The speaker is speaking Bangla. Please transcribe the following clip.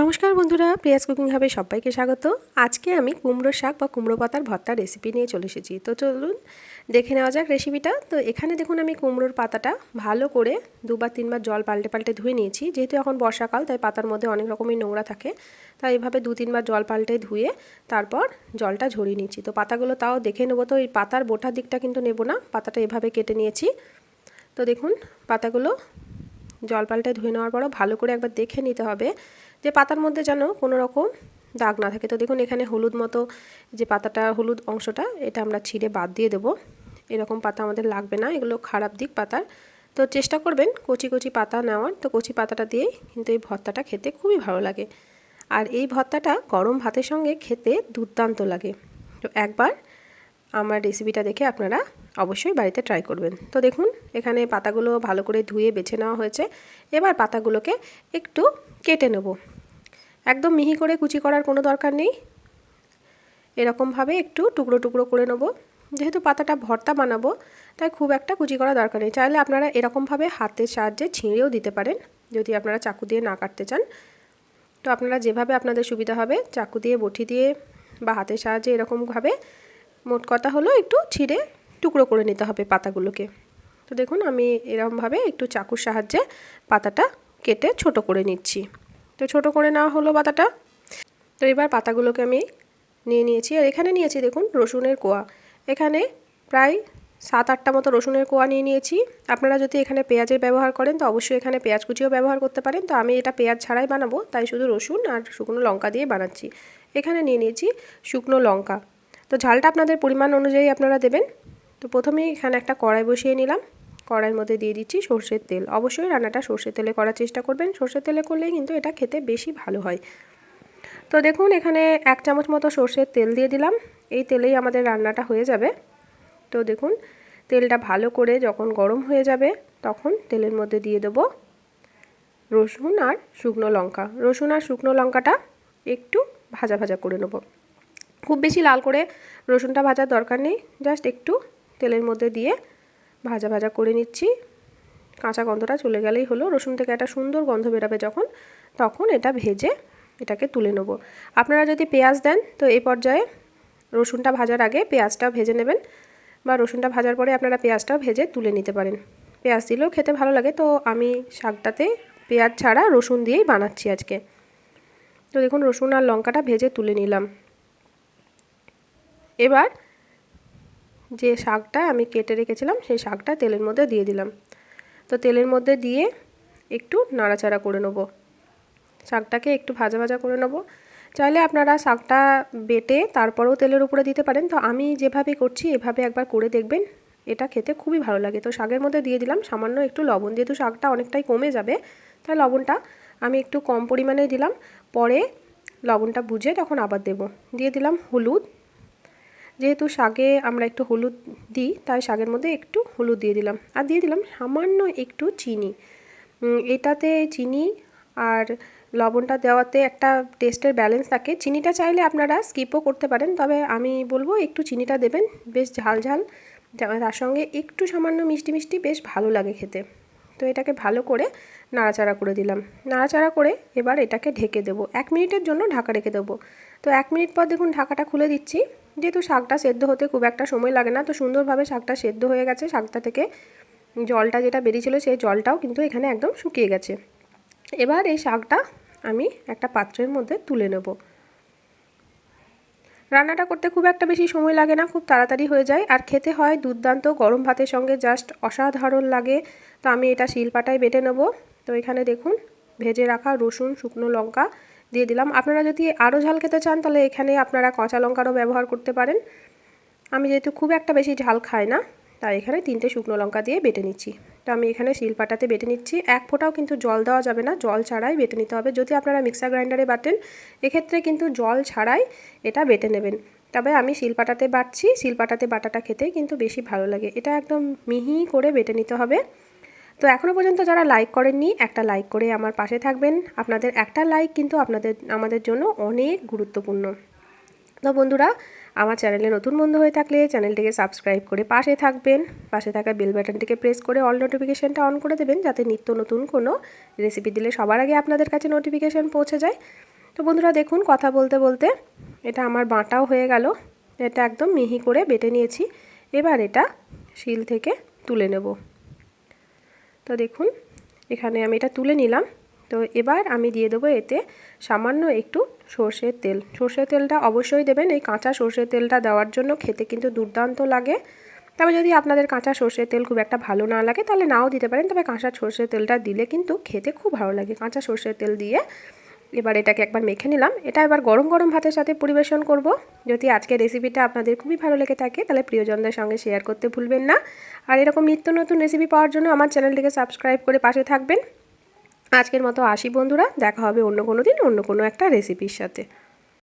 নমস্কার বন্ধুরা, প্রিয়াস কুকিং হাবে সবাইকে স্বাগত। আজকে আমি কুমড়ো শাক বা কুমড়ো পাতার ভর্তার রেসিপি নিয়ে চলে এসেছি। তো চলুন দেখে নেওয়া যাক রেসিপিটা তো এখানে দেখুন আমি কুমড়োর পাতাটা ভালো করে দুবার তিনবার জল পাল্টে পাল্টে ধুয়ে নিয়েছি। যেহেতু এখন বর্ষাকাল, তাই পাতার মধ্যে অনেক রকমের নোংরা থাকে। তাই এভাবে দু তিনবার জল পাল্টে ধুয়ে তারপর জলটা ঝরিয়ে নিয়েছি তো পাতাগুলো তাও দেখে নেব। তো এই পাতার বোটার দিকটা কিন্তু নেব না, পাতাটা এভাবে কেটে নিয়েছি। তো দেখুন, পাতাগুলো জল পাল্টে ধুয়ে নেওয়ার পরও ভালো করে একবার দেখে নিতে হবে। যে পাতার মধ্যে যেন কোনো রকম দাগ না থাকে। তো দেখুন, এখানে হলুদ মতো যে পাতাটা, হলুদ অংশটা, এটা আমরা ছিঁড়ে বাদ দিয়ে দেবো। এরকম পাতা আমাদের লাগবে না, এগুলো খারাপ দিক পাতার। তো চেষ্টা করবেন কচি কচি পাতা নেওয়ার। তো কচি পাতাটা দিয়েই কিন্তু এই ভর্তাটা খেতে খুবই ভালো লাগে। আর এই ভর্তাটা গরম ভাতের সঙ্গে খেতে দুর্দান্ত লাগে। তো একবার আমার রেসিপিটা দেখে আপনারা অবশ্যই বাড়িতে ট্রাই করবেন। তো দেখুন, এখানে পাতাগুলো ভালো করে ধুয়ে বেছে নেওয়া হয়েছে। এবার পাতাগুলোকে একটু কেটে নেব। একদম মিহি করে কুচি করার কোনো দরকার নেই। এরকমভাবে একটু টুকরো টুকরো করে নেব। যেহেতু পাতাটা ভর্তা বানাবো, তাই খুব একটা কুচি করা দরকার নেই। চাইলে আপনারা এরকমভাবে হাতের সাহায্যে ছিঁড়েও দিতে পারেন, যদি আপনারা চাকু দিয়ে না কাটতে চান। তো আপনারা যেভাবে আপনাদের সুবিধা হবে, চাকু দিয়ে, বটি দিয়ে বা হাতের সাহায্যে এরকমভাবে, মোট কথা হলো একটু ছিঁড়ে টুকরো করে নিতে হবে পাতাগুলোকে। তো দেখুন, আমি এরকমভাবে একটু চাকুর সাহায্যে পাতাটা কেটে ছোট করে নিচ্ছি। তো ছোট করে নেওয়া হলো পাতাটা। তো এবার পাতাগুলোকে আমি নিয়ে নিয়েছি। আর এখানে নিয়েছি দেখুন রসুনের কোয়া। এখানে প্রায় সাত আটটা মতো রসুনের কোয়া নিয়ে নিয়েছি। আপনারা যদি এখানে পেঁয়াজের ব্যবহার করেন, তো অবশ্যই এখানে পেঁয়াজ কুচিও ব্যবহার করতে পারেন। তো আমি এটা পেঁয়াজ ছাড়াই বানাবো, তাই শুধু রসুন আর শুকনো লঙ্কা দিয়ে বানাচ্ছি। এখানে নিয়ে নিয়েছি শুকনো লঙ্কা। তো ঝালটা আপনাদের পরিমাণ অনুযায়ী আপনারা দেবেন। তো প্রথমেই এখানে একটা কড়াই বসিয়ে নিলাম। কড়াইয়ের মধ্যে দিয়ে দিচ্ছি সর্ষের তেল। অবশ্যই রান্নাটা সর্ষের তেলে করার চেষ্টা করবেন। সর্ষের তেলে করলেই কিন্তু এটা খেতে বেশি ভালো হয়। তো দেখুন, এখানে এক চামচ মতো সর্ষের তেল দিয়ে দিলাম। এই তেলেই আমাদের রান্নাটা হয়ে যাবে। তো দেখুন, তেলটা ভালো করে যখন গরম হয়ে যাবে, তখন তেলের মধ্যে দিয়ে দেবো রসুন আর শুকনো লঙ্কা। রসুন আর শুকনো লঙ্কাটা একটু ভাজা ভাজা করে নেব। খুব বেশি লাল করে রসুনটা ভাজার দরকার নেই। জাস্ট একটু তেলের মধ্যে দিয়ে ভাজা ভাজা করে নিচ্ছি। কাঁচা গন্ধটা চলে গেলেই হলো। রসুন থেকে একটা সুন্দর গন্ধ বেরাবে যখন, তখন এটা ভেজে এটাকে তুলে নেব। আপনারা যদি পেঁয়াজ দেন, তো এই পর্যায়ে রসুনটা ভাজার আগে পেঁয়াজটা ভেজে নেবেন বা রসুনটা ভাজার পরে আপনারা পেঁয়াজটাও ভেজে তুলে নিতে পারেন। পেঁয়াজ দিলেও খেতে ভালো লাগে, তো আমি শাকটাতে পেঁয়াজ ছাড়া রসুন দিয়েই বানাচ্ছি আজকে। তো দেখুন, রসুন আর লঙ্কাটা ভেজে তুলে নিলাম। এবার যে শাকটা আমি কেটে রেখেছিলাম, সেই শাকটা তেলের মধ্যে দিয়ে দিলাম। তো তেলের মধ্যে দিয়ে একটু নাড়াচাড়া করে নেব। শাকটাকে একটু ভাজা ভাজা করে নেব। চাইলে আপনারা শাকটা বেটে তারপরেও তেলের উপরে দিতে পারেন। তো আমি যেভাবে করছি, এভাবে একবার করে দেখবেন। এটা খেতে খুবই ভালো লাগে। তো শাকের মধ্যে দিয়ে দিলাম, সামান্য একটু লবণ। যেহেতু শাকটা অনেকটাই কমে যাবে, তাই লবণটা আমি একটু কম পরিমাণে দিলাম। পরে লবণটা বুঝে তখন আবার দেব। দিয়ে দিলাম হলুদ। যেহেতু শাকে আমরা একটু হলুদ দিই, তাই শাকের মধ্যে একটু হলুদ দিয়ে দিলাম। আর দিয়ে দিলাম সামান্য একটু চিনি। এটাতে চিনি আর লবণটা দেওয়াতে একটা টেস্টের ব্যালেন্স থাকে। চিনিটা চাইলে আপনারা স্কিপও করতে পারেন, তবে আমি বলব একটু চিনিটা দেবেন, বেশ ঝাল ঝাল। তার সঙ্গে একটু সামান্য মিষ্টি মিষ্টি বেশ ভালো লাগে খেতে। তো এটাকে ভালো করে নাড়াচাড়া করে দিলাম। নাড়াচাড়া করে এবার এটাকে ঢেকে দেবো। এক মিনিটের জন্য ঢাকা রেখে দেবো। তো এক মিনিট পর দেখুন ঢাকাটা খুলে দিচ্ছি। যেহেতু শাকটা সেদ্ধ হতে খুব একটা সময় লাগে না, তো সুন্দরভাবে শাকটা সেদ্ধ হয়ে গেছে শাকটা থেকে। জলটা যেটা বেরিয়েছিল সেই জলটাও কিন্তু এখানে একদম শুকিয়ে গেছে। এবার এই শাকটা আমি একটা পাত্রের মধ্যে তুলে নেব। রান্নাটা করতে খুব একটা বেশি সময় লাগে না, খুব তাড়াতাড়ি হয়ে যায়। আর খেতে হয় দুর্দান্ত, গরম ভাতের সঙ্গে জাস্ট অসাধারণ লাগে। তো আমি এটা শিলপাটায় বেটে নেব। তো এখানে দেখুন, ভেজে রাখা রসুন, শুকনো লঙ্কা দিয়ে দিলাম। আপনারা যদি আরও ঝাল খেতে চান, তাহলে এখানে আপনারা কাঁচা লঙ্কারও ব্যবহার করতে পারেন। আমি যেহেতু খুব একটা বেশি ঝাল খাই না, তাই এখানে তিনটে শুকনো লঙ্কা দিয়ে বেটে নিচ্ছি। তো আমি এখানে শিলপাটাতে বেটে নিচ্ছি। এক ফোঁটাও কিন্তু জল দেওয়া যাবে না, জল ছাড়াই বেটে নিতে হবে। যদি আপনারা মিক্সার গ্রাইন্ডারে বাটেন, এক্ষেত্রে কিন্তু জল ছাড়াই এটা বেটে নেবেন। তবে আমি শিলপাটাতে বাটছি। শিলপাটাতে বাটাটা খেতে কিন্তু বেশি ভালো লাগে। এটা একদম মিহি করে বেটে নিতে হবে। তো এখনও পর্যন্ত যারা লাইক করেননি, একটা লাইক করে আমার পাশে থাকবেন। আপনাদের একটা লাইক কিন্তু আপনাদের, আমাদের জন্য অনেক গুরুত্বপূর্ণ। তো বন্ধুরা, আমার চ্যানেলে নতুন বন্ধু হয়ে থাকলে চ্যানেলটিকে সাবস্ক্রাইব করে পাশে থাকবেন। পাশে থাকা বেল বাটনটিকে প্রেস করে অল নোটিফিকেশানটা অন করে দেবেন, যাতে নিত্য নতুন কোনো রেসিপি দিলে সবার আগে আপনাদের কাছে নোটিফিকেশান পৌঁছে যায়। তো বন্ধুরা, দেখুন, কথা বলতে বলতে এটা আমার বাঁটাও হয়ে গেল। এটা একদম মিহি করে বেটে নিয়েছি। এবার এটা শিল থেকে তুলে নেব। তো দেখুন, এখানে আমি এটা তুলে নিলাম। তো এবার আমি দিয়ে দেবো এতে সামান্য একটু সর্ষের তেল। সর্ষের তেলটা অবশ্যই দেবেন, এই কাঁচা সর্ষের তেলটা দেওয়ার জন্য খেতে কিন্তু দুর্দান্ত লাগে। তবে যদি আপনাদের কাঁচা সর্ষের তেল খুব একটা ভালো না লাগে, তাহলে নাও দিতে পারেন। তবে কাঁচা সর্ষের তেলটা দিলে কিন্তু খেতে খুব ভালো লাগে। কাঁচা সর্ষের তেল দিয়ে এবার এটাকে একবার মেখে নিলাম। এটা এবার গরম গরম ভাতের সাথে পরিবেশন করব। যদি আজকের রেসিপিটা আপনাদের খুবই ভালো লেগে থাকে, তাহলে প্রিয়জনদের সঙ্গে শেয়ার করতে ভুলবেন না। আর এরকম নিত্য নতুন রেসিপি পাওয়ার জন্য আমার চ্যানেলটিকে সাবস্ক্রাইব করে পাশে থাকবেন। আজকের মতো আসি বন্ধুরা, দেখা হবে অন্য কোনো দিন অন্য কোনো একটা রেসিপির সাথে।